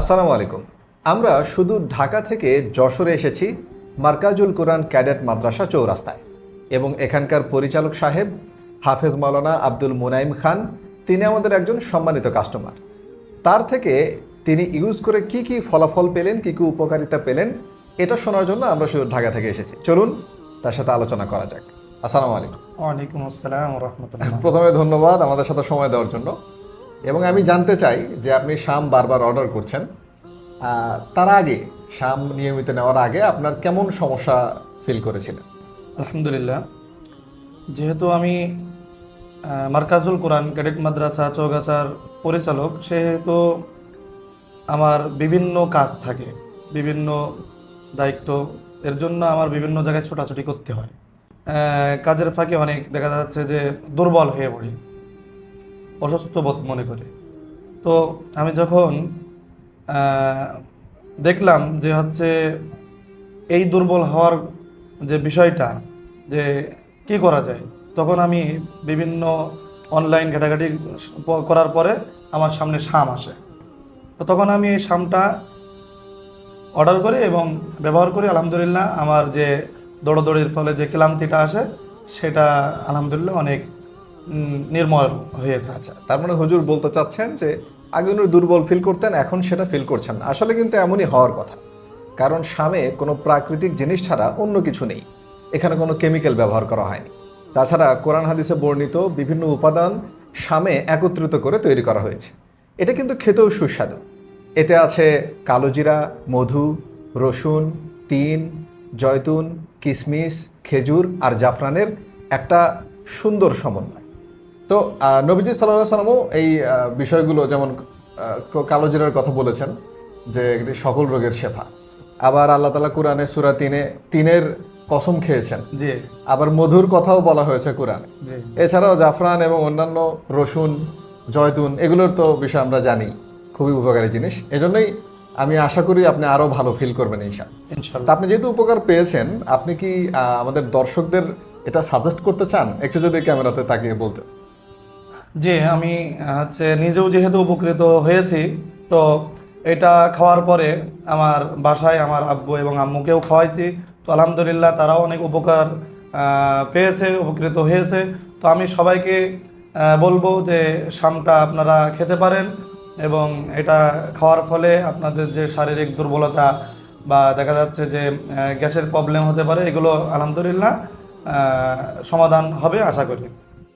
আসসালামু আলাইকুম। আমরা শুধু ঢাকা থেকে যশোরে এসেছি মার্কাজুল কোরআন ক্যাডেট মাদ্রাসা চৌরাস্তায় এবং এখানকার পরিচালক সাহেব হাফেজ মাওলানা আব্দুল মুনাইম খান তিনি আমাদের একজন সম্মানিত কাস্টমার। তার থেকে তিনি ইউজ করে কি কি ফলাফল পেলেন কি কি উপকারিতা পেলেন এটা শোনার জন্য আমরা শুধু ঢাকা থেকে এসেছি। চলুন তার সাথে আলোচনা করা যাক। আসসালামু আলাইকুম। ওয়ালাইকুম আসসালাম রহমতুল্লাহ। প্রথমে ধন্যবাদ আমাদের সাথে সময় দেওয়ার জন্য। এবং আমি জানতে চাই যে আপনি শাম বারবার অর্ডার করছেন তার আগে, শাম নিয়মিত নেওয়ার আগে আপনার কেমন সমস্যা ফিল করেছিলেন? আলহামদুলিল্লাহ। যেহেতু আমি মার্কাজুল কোরআন, ক্যাডেট মাদ্রাসা, চৌগাছার পরিচালক, সেহেতু আমার বিভিন্ন কাজ থাকে, বিভিন্ন দায়িত্ব, এর জন্য আমার বিভিন্ন জায়গায় ছোটাছুটি করতে হয়। কাজের ফাঁকে অনেক দেখা যাচ্ছে যে দুর্বল হয়ে পড়ি। অসুস্থ বোধ মনে করে। তো আমি যখন দেখলাম যে হচ্ছে এই দুর্বল হওয়ার যে বিষয়টা, যে কি করা যায়, তখন আমি বিভিন্ন অনলাইন ঘাটাঘাটি করার পরে আমার সামনে শাম আসে। তো তখন আমি এই শামটা অর্ডার করি এবং ব্যবহার করি, আলহামদুলিল্লাহ। আমার যে দৌড়দৌড়ির ফলে যে ক্লান্তিটা আসে, সেটা আলহামদুলিল্লাহ অনেক নির্মল হয়েছে। আচ্ছা তার মানে হুজুর বলতে চাচ্ছেন যে আগে উনি দুর্বল ফিল করতেন, এখন সেটা ফিল করছেন না। আসলে কিন্তু এমনই হওয়ার কথা। কারণ শামে কোনো প্রাকৃতিক জিনিস ছাড়া অন্য কিছু নেই। এখানে কোনো কেমিক্যাল ব্যবহার করা হয়নি। তাছাড়া কোরআন হাদিসে বর্ণিত বিভিন্ন উপাদান শামে একত্রিত করে তৈরি করা হয়েছে। এটা কিন্তু খেতেও সুস্বাদু। এতে আছে কালোজিরা মধু, রসুন, তিন, জয়তুন কিশমিশ খেজুর আর জাফরানের একটা সুন্দর সমন্বয়। তো নবীজি সাল্লাহ সাল্লামও এই বিষয়গুলো যেমন কালো জিরার কথা বলেছেন যে এটি সকল রোগের শেফা। আবার আল্লাহ তালা কোরআনে সুরা তিনে তিনের কসম খেয়েছেন। জি। আবার মধুর কথাও বলা হয়েছে কোরআনে। এছাড়াও জাফরান এবং অন্যান্য রসুন জয়তুন এগুলোর তো বিষয় আমরা জানি খুবই উপকারী জিনিস। এজন্যই আমি আশা করি আপনি আরও ভালো ফিল করবেন ঈশা তা আপনি যেহেতু উপকার পেয়েছেন আপনি কি আমাদের দর্শকদের এটা সাজেস্ট করতে চান? একটু যদি ক্যামেরাতে তাকিয়ে বলতে। জি আমি হচ্ছে নিজেও যেহেতু উপকৃত হয়েছি, তো এটা খাওয়ার পরে আমার বাসায় আমার আব্বু এবং আম্মুকেও খাওয়াইছি। তো আলহামদুলিল্লাহ তারাও অনেক উপকার পেয়েছে, উপকৃত হয়েছে। তো আমি সবাইকে বলব যে শামটা আপনারা খেতে পারেন এবং এটা খাওয়ার ফলে আপনাদের যে শারীরিক দুর্বলতা বা দেখা যাচ্ছে যে গ্যাসের প্রবলেম হতে পারে, এগুলো আলহামদুলিল্লাহ সমাধান হবে, আশা করি।